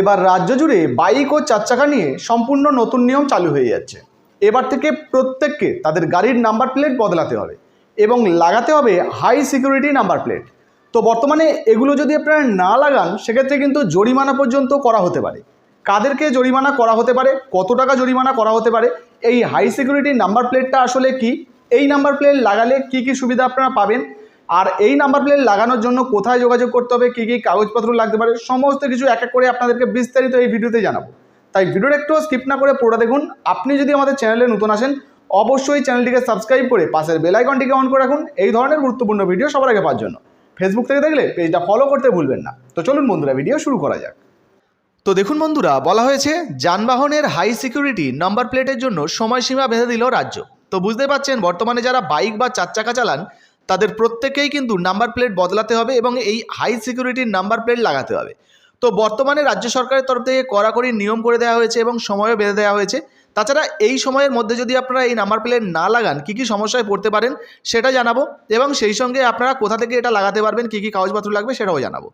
এবার রাজ্য জুড়ে বাইক ও চার চাকা নিয়ে সম্পূর্ণ নতুন নিয়ম চালু হয়ে যাচ্ছে। এবার থেকে প্রত্যেককে তাদের গাড়ির নাম্বার প্লেট বদলাতে হবে এবং লাগাতে হবে হাই সিকিউরিটি নাম্বার প্লেট। তো বর্তমানে এগুলো যদি আপনারা না লাগান, সেক্ষেত্রে কিন্তু জরিমানা পর্যন্ত করা হতে পারে। কাদেরকে জরিমানা করা হতে পারে? কত টাকা জরিমানা করা হতে পারে? এই হাই সিকিউরিটি নাম্বার প্লেটটা আসলে কি? এই নাম্বার প্লেট লাগালে কি কি সুবিধা আপনারা পাবেন? আর এই নাম্বার প্লেট লাগানোর জন্য কোথায় যোগাযোগ করতে হবে, কী কী কাগজপত্র লাগতে পারে, সমস্ত কিছু এক এক করে আপনাদেরকে বিস্তারিত এই ভিডিওতে জানাব। তাই ভিডিওটা একটু স্কিপ না করে পুরোটা দেখুন। আপনি যদি আমাদের চ্যানেলে নতুন আসেন, অবশ্যই চ্যানেলটিকে সাবস্ক্রাইব করে পাশের বেল আইকনটিকে অন করে রাখুন। এই ধরনের গুরুত্বপূর্ণ ভিডিও সবার আগে পাওয়ার জন্য। ফেসবুক থেকে দেখলে পেজটা ফলো করতে ভুলবেন না। তো চলুন বন্ধুরা ভিডিও শুরু করা যাক। তো দেখুন বন্ধুরা, বলা হয়েছে, যানবাহনের হাই সিকিউরিটি নাম্বার প্লেটের জন্য সময়সীমা বেঁধে দিল রাজ্য। তো বুঝতে পারছেন, বর্তমানে যারা বাইক বা চার চাকা চালান তাদের প্রত্যেকেই কিন্তু নাম্বার প্লেট বদলাতে হবে এবং এই হাই সিকিউরিটির নাম্বার প্লেট লাগাতে হবে। তো বর্তমানে রাজ্য সরকারের তরফ থেকে কড়াকড়ি নিয়ম করে দেওয়া হয়েছে এবং সময়ও বেঁধে দেওয়া হয়েছে। তাছাড়া এই সময়ের মধ্যে যদি আপনারা এই নাম্বার প্লেট না লাগান, কী কী সমস্যায় পড়তে পারেন সেটা জানাব এবং সেই সঙ্গে আপনারা কোথা থেকে এটা লাগাতে পারবেন, কী কী কাগজপত্র লাগবে সেটাও জানাব।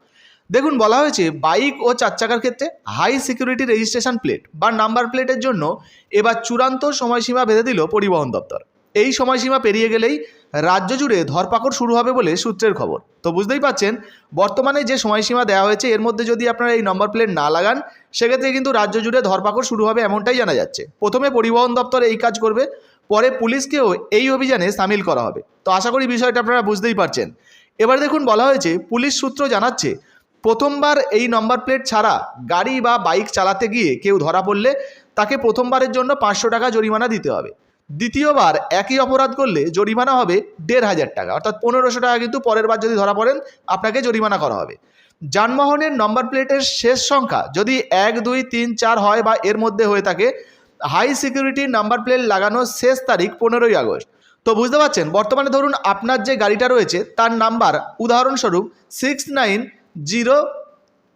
দেখুন, বলা হয়েছে বাইক ও চার চাকার ক্ষেত্রে হাই সিকিউরিটি রেজিস্ট্রেশন প্লেট বা নাম্বার প্লেটের জন্য এবার চূড়ান্ত সময়সীমা বেঁধে দিল পরিবহন দপ্তর। এই সময়সীমা পেরিয়ে গেলেই রাজ্য জুড়ে ধরপাকড় শুরু হবে বলে সূত্রের খবর। তো বুঝতেই পাচ্ছেন, বর্তমানে যে সময়সীমা দেওয়া হয়েছে, এর মধ্যে যদি আপনারা এই নম্বর প্লেট না লাগান, সেক্ষেত্রে কিন্তু রাজ্য জুড়ে ধরপাকড় শুরু হবে এমনটাই জানা যাচ্ছে। প্রথমে পরিবহন দপ্তর এই কাজ করবে, পরে পুলিশকেও এই অভিযানে সামিল করা হবে। তো আশা করি বিষয়টা আপনারা বুঝতেই পারছেন। এবার দেখুন, বলা হয়েছে, পুলিশ সূত্র জানাচ্ছে, প্রথমবার এই নম্বর প্লেট ছাড়া গাড়ি বা বাইক চালাতে গিয়ে কেউ ধরা পড়লে তাকে প্রথমবারের জন্য পাঁচশো টাকা জরিমানা দিতে হবে। দ্বিতীয়বার একই অপরাধ করলে জরিমানা হবে দেড় হাজার টাকা। অর্থাৎ পনেরোশো টাকা কিন্তু পরের বার যদি ধরা পড়েন, আপনাকে জরিমানা করা হবে। যানবাহনের নম্বর প্লেটের শেষ সংখ্যা যদি এক, দুই, তিন, চার হয় বা এর মধ্যে হয়ে থাকে, হাই সিকিউরিটি নাম্বার প্লেট লাগানোর শেষ তারিখ পনেরোই আগস্ট। তো বুঝতে পারছেন? বর্তমানে ধরুন আপনার যে গাড়িটা রয়েছে, তার নাম্বার উদাহরণস্বরূপ সিক্স নাইন জিরো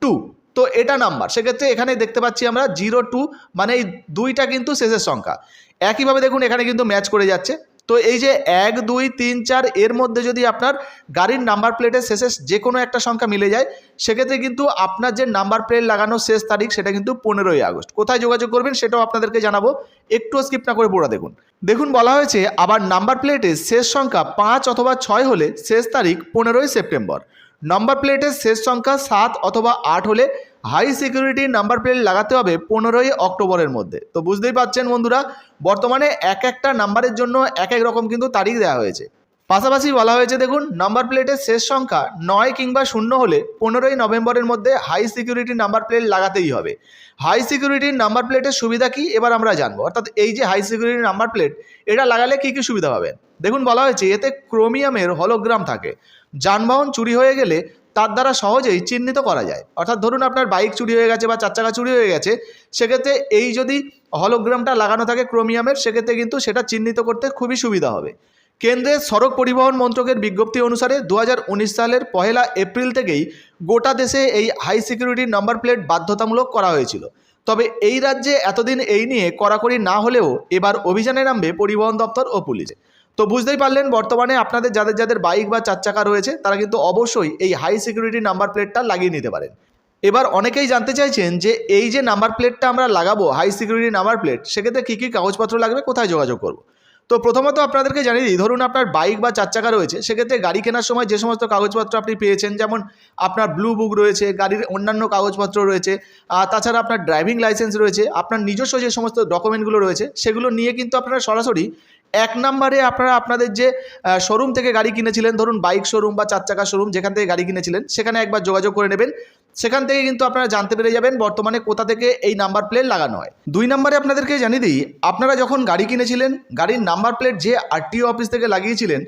টু তো এটা নাম্বার সেক্ষেত্রে এখানে দেখতে পাচ্ছি আমরা জিরো টু মানে এই দুইটা কিন্তু শেষের সংখ্যা। একইভাবে দেখুন, এখানে কিন্তু ম্যাচ করে যাচ্ছে। তো এই যে এক, দুই, তিন, চার, এর মধ্যে যদি আপনার গাড়ির নাম্বার প্লেটের শেষে যে কোনো একটা সংখ্যা মিলে যায়, সেক্ষেত্রে কিন্তু আপনার যে নাম্বার প্লেট লাগানোর শেষ তারিখ, সেটা কিন্তু পনেরোই আগস্ট। কোথায় যোগাযোগ করবেন, সেটাও আপনাদেরকে জানাব। একটু স্কিপ না করে পড়া দেখুন। দেখুন, বলা হয়েছে, আবার নাম্বার প্লেটের শেষ সংখ্যা পাঁচ অথবা ছয় হলে শেষ তারিখ পনেরোই সেপ্টেম্বর। নম্বর প্লেটের শেষ সংখ্যা সাত অথবা আট হলে হাই সিকিউরিটি নাম্বার প্লেট লাগাতে হবে পনেরোই অক্টোবরের মধ্যে। তো বুঝতেই পারছেন বন্ধুরা, বর্তমানে এক একটা নাম্বারের জন্য এক এক রকম কিন্তু তারিখ দেওয়া হয়েছে। পাশাপাশি বলা হয়েছে, দেখুন নাম্বার প্লেটের শেষ সংখ্যা নয় কিংবা শূন্য হলে পনেরোই নভেম্বরের মধ্যে হাই সিকিউরিটি নাম্বার প্লেট লাগাতেই হবে। হাই সিকিউরিটির নাম্বার প্লেটের সুবিধা কি? এবার আমরা জানব। অর্থাৎ এই যে হাই সিকিউরিটি নাম্বার প্লেট এটা লাগালে কী কী সুবিধা পাবেন? দেখুন বলা হয়েছে, এতে ক্রোমিয়ামের হলোগ্রাম থাকে। যানবাহন চুরি হয়ে গেলে তার দ্বারা সহজেই চিহ্নিত করা যায়। অর্থাৎ ধরুন আপনার বাইক চুরি হয়ে গেছে বা চার চাকা চুরি হয়ে গেছে, সেক্ষেত্রে এই যদি হলোগ্রামটা লাগানো থাকে ক্রোমিয়ামের, সেক্ষেত্রে কিন্তু সেটা চিহ্নিত করতে খুবই সুবিধা হবে। কেন্দ্রের সড়ক পরিবহন মন্ত্রকের বিজ্ঞপ্তি অনুসারে দু হাজার উনিশ সালের পহেলা এপ্রিল থেকেই গোটা দেশে এই হাই সিকিউরিটি নাম্বার প্লেট বাধ্যতামূলক করা হয়েছিল। তবে এই রাজ্যে এতদিন এই নিয়ে কড়াকড়ি না হলেও এবার অভিযানে নামবে পরিবহন দপ্তর ও পুলিশ। তো বুঝতেই পারলেন, বর্তমানে আপনাদের যাদের যাদের বাইক বা চার চাকা রয়েছে, তারা কিন্তু অবশ্যই এই হাই সিকিউরিটি নাম্বার প্লেটটা লাগিয়ে নিতে পারেন। এবার অনেকেই জানতে চাইছেন যে, এই যে নাম্বার প্লেটটা আমরা লাগাবো হাই সিকিউরিটি নাম্বার প্লেট সেক্ষেত্রে কী কী কাগজপত্র লাগবে, কোথায় যোগাযোগ করব? তো প্রথমত আপনাদেরকে জানিয়ে দিই, ধরুন আপনার বাইক বা চার চাকা রয়েছে, সেক্ষেত্রে গাড়ি কেনার সময় যে সমস্ত কাগজপত্র আপনি পেয়েছেন, যেমন আপনার ব্লু বুক রয়েছে, গাড়ির অন্যান্য কাগজপত্র রয়েছে তাছাড়া আপনার ড্রাইভিং লাইসেন্স রয়েছে, আপনার নিজস্ব যে সমস্ত ডকুমেন্টগুলো রয়েছে, সেগুলো নিয়ে কিন্তু আপনারা সরাসরি এক নম্বরে আপনারা আপনাদের যে শোরুম থেকে গাড়ি কিনেছিলেন, ধরুন বাইক শোরুম বা চার চাকা শোরুম যেখান থেকে গাড়ি কিনেছিলেন, সেখানে একবার যোগাযোগ করে নেবেন। সেখান থেকে কিন্তু আপনারা জানতে পেরে যাবেন বর্তমানে কোথা থেকে এই নাম্বার প্লেট লাগানো হয়। দুই নম্বরে আপনাদেরকে জানিয়ে দিই, আপনারা যখন গাড়ি কিনেছিলেন, গাড়ির নাম্বার প্লেট যে আরটিও অফিস থেকে লাগিয়েছিলেন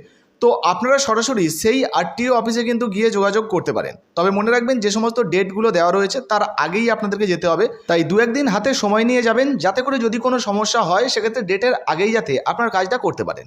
তো আপনারা সরাসরি সেই আরটিও অফিসে কিন্তু গিয়ে যোগাযোগ করতে পারেন। তবে মনে রাখবেন যে সমস্ত ডেটগুলো দেওয়া রয়েছে, তার আগেই আপনাদেরকে যেতে হবে। তাই দু একদিন হাতে সময় নিয়ে যাবেন, যাতে করে যদি কোনো সমস্যা হয়, সেক্ষেত্রে ডেটের আগেই যাতে আপনার কাজটা করতে পারেন।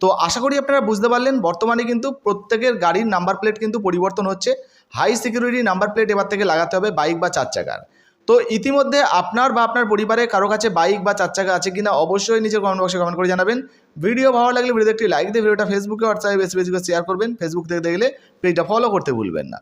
তো আশা করি আপনারা বুঝতে পারলেন, বর্তমানে কিন্তু প্রত্যেকের গাড়ির নাম্বার প্লেট কিন্তু পরিবর্তন হচ্ছে। হাই সিকিউরিটি নাম্বার প্লেট এবার থেকে লাগাতে হবে, বাইক বা চার চাকার। তো ইতিমধ্যে আপনার বা আপনার পরিবারে কারও কাছে বাইক বা চার চাকা আছে কিনা অবশ্যই নিজের কমেন্ট বক্সে কমেন্ট করে জানাবেন। ভিডিও ভালো লাগলে ভিডিওতে একটি লাইক দিয়ে ভিডিওটা ফেসবুকে হোয়াটসঅ্যাপে বেশি বেশি করে শেয়ার করবেন। ফেসবুক থেকে দেখলে পেজটা ফলো করতে ভুলবেন না।